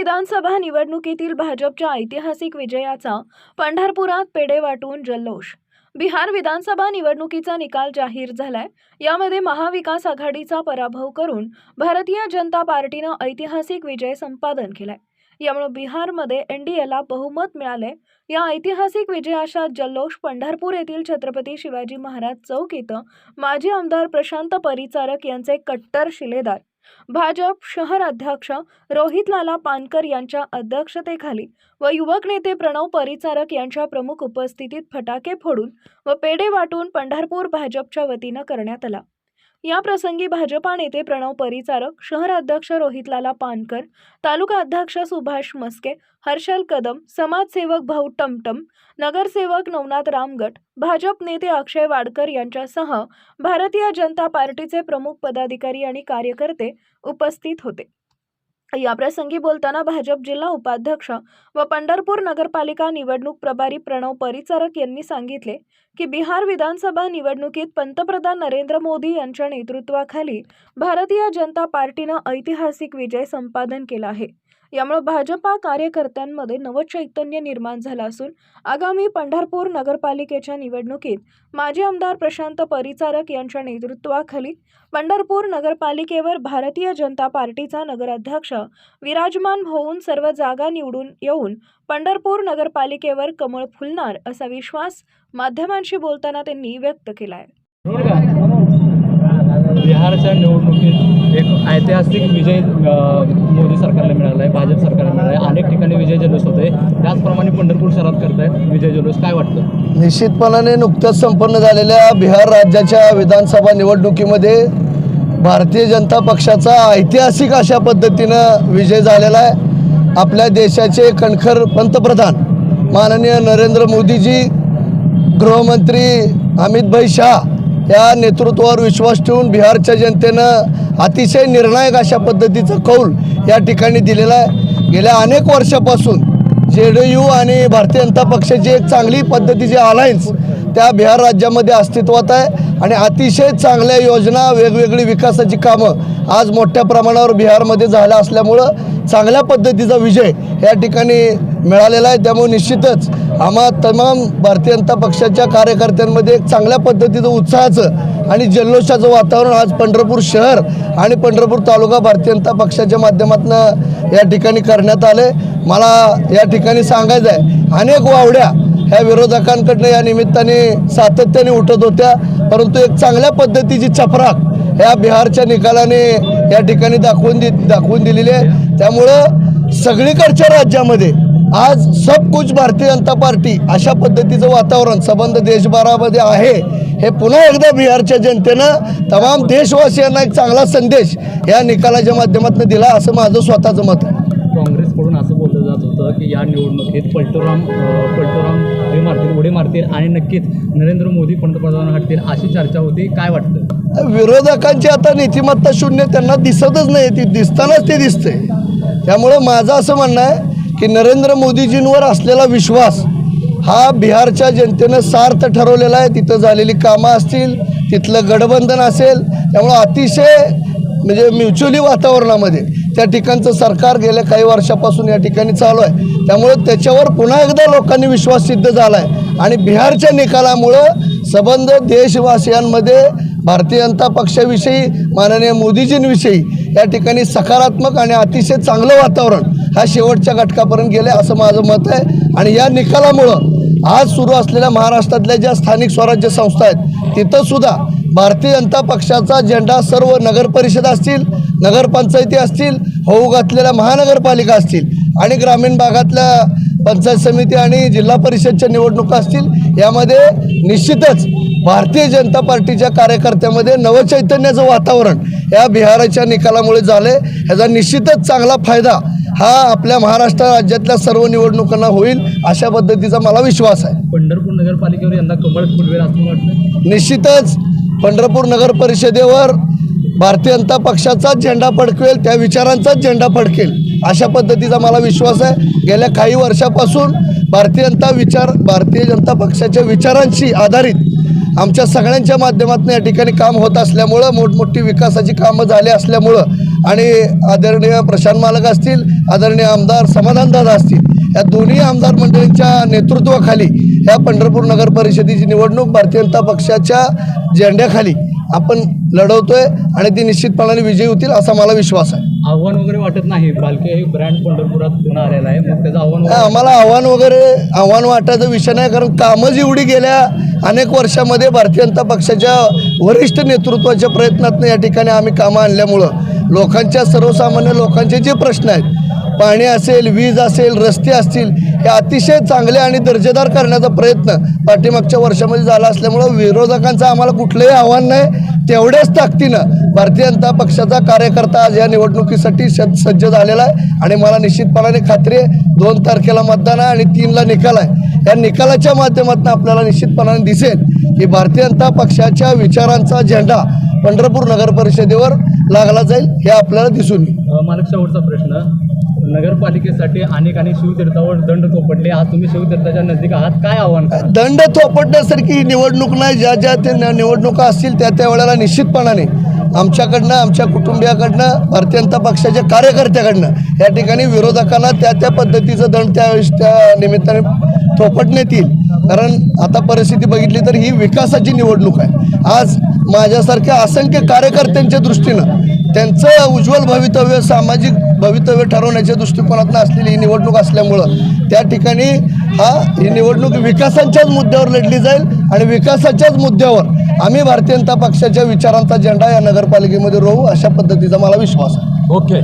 विधानसभा निवडणुकीतील भाजपच्या ऐतिहासिक विजयाचा पंढरपुरात पेढे वाटून जल्लोष. बिहार विधानसभा निवडणुकीचा निकाल जाहीर झालाय. यामध्ये महाविकास आघाडीचा पराभव करून भारतीय जनता पार्टीनं ऐतिहासिक विजय संपादन केलाय. यामुळे बिहारमध्ये एनडीएला बहुमत मिळाले या ऐतिहासिक विजयाचा जल्लोष पंढरपूर येथील छत्रपती शिवाजी महाराज चौक इथं माजी आमदार प्रशांत परिचारक यांचे कट्टर शिलेदार भाजप शहर अध्यक्ष रोहितलाला पानकर यांच्या अध्यक्षतेखाली व युवक नेते प्रणव परिचारक यांच्या प्रमुख उपस्थितीत फटाके फोडून व पेढे वाटून पंढरपूर भाजपच्या वतीनं करण्यात आला. या प्रसंगी भाजपा नेते प्रणव परिचारक शहर अध्यक्ष रोहितलाला पानकर तालुका अध्यक्ष सुभाष मस्के हर्षल कदम समाजसेवक भाऊ टमटम नगरसेवक नवनाथ रामगट भाजप नेते अक्षय वाडकर यांच्यासह भारतीय जनता पार्टीचे प्रमुख पदाधिकारी आणि कार्यकर्ते उपस्थित होते. या प्रसंगी बोलताना भाजप जिल्हा उपाध्यक्ष व पंढरपूर नगरपालिका निवडणूक प्रभारी प्रणव परिचारक यांनी सांगितले की बिहार विधानसभा निवडणुकीत पंतप्रधान नरेंद्र मोदी यांच्या नेतृत्वाखाली भारतीय जनता पार्टीनं ऐतिहासिक विजय संपादन केला आहे. यामुळे भाजपा कार्यकर्त्यांमध्ये नवचैतन्य निर्माण झालं असून आगामी पंढरपूर नगरपालिकेच्या निवडणुकीत माजी आमदार प्रशांत परिचारक यांच्या नेतृत्वाखाली पंढरपूर नगरपालिकेवर भारतीय जनता पार्टीचा नगराध्यक्ष विराजमान होऊन सर्व जागा निवडून येऊन पंढरपूर नगरपालिकेवर कमळ फुलणार असा विश्वास माध्यमांशी बोलताना त्यांनी व्यक्त केला आहे बिहारच्या निवडणुकीत ऐतिहासिक विजय मोदी सरकारला मिळाला आहे भाजप सरकारला मिळाला आहे अनेक ठिकाणी विजय जल्लोष होते त्याचप्रमाणे पंढरपूर शहरात करतायत. विजय जल्लोष काय वाटतं? निश्चितपणाने नुकत्याच संपन्न झालेल्या बिहार राज्याच्या विधानसभा निवडणुकीमध्ये भारतीय जनता पक्षाचा ऐतिहासिक अशा पद्धतीनं विजय झालेला आहे. आपल्या देशाचे कणखर पंतप्रधान माननीय नरेंद्र मोदीजी गृहमंत्री अमित भाई शाह या नेतृत्वावर विश्वास ठेवून बिहारच्या जनतेनं अतिशय निर्णायक अशा पद्धतीचं कौल या ठिकाणी दिलेला आहे. गेल्या अनेक वर्षापासून जे डी यू आणि भारतीय जनता पक्षाची एक चांगली पद्धतीची अलायन्स त्या बिहार राज्यामध्ये अस्तित्वात आहे. आणि अतिशय चांगल्या योजना वेगवेगळी विकासाची कामं आज मोठ्या प्रमाणावर बिहारमध्ये झाल्या असल्यामुळं चांगल्या पद्धतीचा विजय या ठिकाणी मिळालेला आहे. त्यामुळे निश्चितच आम्हा तमाम भारतीय जनता पक्षाच्या कार्यकर्त्यांमध्ये एक चांगल्या पद्धतीचं उत्साहाचं आणि जल्लोषाचं वातावरण आज पंढरपूर शहर आणि पंढरपूर तालुका भारतीय जनता पक्षाच्या माध्यमातून या ठिकाणी करण्यात आले मला या ठिकाणी सांगायचं आहे अनेक वावड्या ह्या विरोधकांकडनं या निमित्ताने सातत्याने उठत होत्या. परंतु एक चांगल्या पद्धतीची चपराक ह्या बिहारच्या निकालाने या ठिकाणी दाखवून दि दाखवून दिलेली आहे. त्यामुळं सगळीकडच्या राज्यामध्ये आज सब कुछ भारतीय जनता पार्टी अशा पद्धतीचं वातावरण संबंध देशभरामध्ये आहे हे पुन्हा एकदा बिहारच्या जनतेनं तमाम देशवासियांना एक चांगला संदेश या निकालाच्या माध्यमातून दिला असं माझं स्वतःचं मत आहे. काँग्रेसकडून असं बोललं जात होतं की या निवडणुकीत पलटुराम पलटुराम हे मारतील उडी मारतील आणि नक्कीच नरेंद्र मोदी पंतप्रधान हटतील अशी चर्चा होती. काय वाटतं? विरोधकांची आता नीतिमत्ता शून्य त्यांना दिसतच नाही. ती दिसतानाच ते दिसते. त्यामुळं माझं असं म्हणणं आहे की नरेंद्र मोदीजींवर असलेला विश्वास हा बिहारच्या जनतेनं सार्थ ठरवलेला आहे. तिथं झालेली कामं असतील तिथलं गठबंधन असेल त्यामुळं अतिशय म्हणजे म्युच्युअली वातावरणामध्ये त्या ठिकाणचं सरकार गेल्या काही वर्षापासून या ठिकाणी चालू आहे. त्यामुळं त्याच्यावर पुन्हा एकदा लोकांनी विश्वास सिद्ध झाला आहे आणि बिहारच्या निकालामुळं संबंध देशवासियांमध्ये भारतीय जनता पक्षाविषयी माननीय मोदीजींविषयी या ठिकाणी सकारात्मक आणि अतिशय चांगलं वातावरण हा शेवटच्या घटकापर्यंत गेलं असं माझं मत आहे. आणि या निकालामुळं आज सुरू असलेल्या महाराष्ट्रातल्या ज्या स्थानिक स्वराज्य संस्था आहेत तिथंसुद्धा भारतीय जनता पक्षाचा झेंडा सर्व नगर परिषद असतील नगरपंचायती असतील होऊ घातलेल्या महानगरपालिका असतील आणि ग्रामीण भागातल्या पंचायत समिती आणि जिल्हा परिषदच्या निवडणुका असतील यामध्ये निश्चितच भारतीय जनता पार्टीच्या कार्यकर्त्यामध्ये नवचैतन्याचं वातावरण या बिहाराच्या निकालामुळे झाले ह्याचा निश्चितच चांगला फायदा हा आपल्या महाराष्ट्र राज्यातल्या सर्व निवडणुकांना होईल अशा पद्धतीचा मला विश्वास आहे. पंढरपूर नगरपालिकेवर यंदा कमळ फुलवेल असं वाटतं निश्चितच पंढरपूर नगर परिषदेवर भारतीय जनता पक्षाचाच झेंडा फडकवेल त्या विचारांचाच झेंडा फडकेल अशा पद्धतीचा मला विश्वास आहे. गेल्या काही वर्षापासून भारतीय जनता विचार भारतीय जनता पक्षाच्या विचारांशी आधारित आमच्या सगळ्यांच्या माध्यमातून या ठिकाणी काम होत असल्यामुळं मोठमोठी विकासाची कामं झाली असल्यामुळं आणि आदरणीय प्रशांत मालक असतील आदरणीय आमदार समाधानदादा असतील या दोन्ही आमदार मंडळींच्या नेतृत्वाखाली ह्या पंढरपूर नगर परिषदेची निवडणूक भारतीय जनता पक्षाच्या झेंड्याखाली आपण लढवतोय आणि ती निश्चितपणाने विजयी होतील असा मला विश्वास आहे. आव्हान वगैरे वाटत नाही. बालके हे ब्रँड पंढरपुरात पुन्हा आलेला आहे. मग त्याचं आव्हान आम्हाला आव्हान वगैरे आव्हान वाटायचा विषय नाही कारण कामं जेवढी गेल्या अनेक वर्षामध्ये भारतीय जनता पक्षाच्या वरिष्ठ नेतृत्वाच्या प्रयत्नातून या ठिकाणी आम्ही कामं आणल्यामुळं लोकांच्या सर्वसामान्य लोकांचे जे प्रश्न आहेत पाणी असेल वीज असेल रस्ते असतील हे अतिशय चांगले आणि दर्जेदार करण्याचा प्रयत्न पाठीमागच्या वर्षामध्ये झाला असल्यामुळं विरोधकांचं आम्हाला कुठलंही आव्हान नाही. तेवढ्याच ताकदीनं भारतीय जनता पक्षाचा कार्यकर्ता आज या निवडणुकीसाठी सज्ज सज्ज झालेला आहे. आणि मला निश्चितपणाने खात्री आहे दोन तारखेला मतदान आहे आणि तीनला निकाल आहे. या निकालाच्या माध्यमातून आपल्याला निश्चितपणाने दिसेल की भारतीय जनता पक्षाच्या विचारांचा झेंडा पंढरपूर नगर परिषदेवर लागला जाईल हे आपल्याला दिसून येईल. मला शेवटचा प्रश्न. नगरपालिकेसाठी अनेकांनी शिवतीर्थावर दंड थोपटले. आज तुम्ही शिवतीर्थाच्या नजदीक आहात. काय आव्हान दंड थोपटण्यासारखी निवडणूक नाही. ज्या ज्या ते निवडणुका असतील त्या त्या वेळेला निश्चितपणाने आमच्याकडनं आमच्या कुटुंबियाकडनं भारतीय जनता पक्षाच्या कार्यकर्त्याकडनं या ठिकाणी विरोधकांना त्या त्या पद्धतीचं दंड त्यावेळेस त्या निमित्ताने थोपटण्यात येईल. कारण आता परिस्थिती बघितली तर ही विकासाची निवडणूक आहे. आज माझ्यासारख्या असंख्य कार्यकर्त्यांच्या दृष्टीनं त्यांचं उज्ज्वल भवितव्य सामाजिक भवितव्य ठरवण्याच्या दृष्टिकोनातून असलेली ही निवडणूक असल्यामुळं त्या ठिकाणी हा ही निवडणूक विकासाच्याच मुद्द्यावर लढली जाईल आणि विकासाच्याच मुद्द्यावर आम्ही भारतीय जनता पक्षाच्या विचारांचा झेंडा या नगरपालिकेमध्ये रोवू अशा पद्धतीचा मला विश्वास आहे. ओके.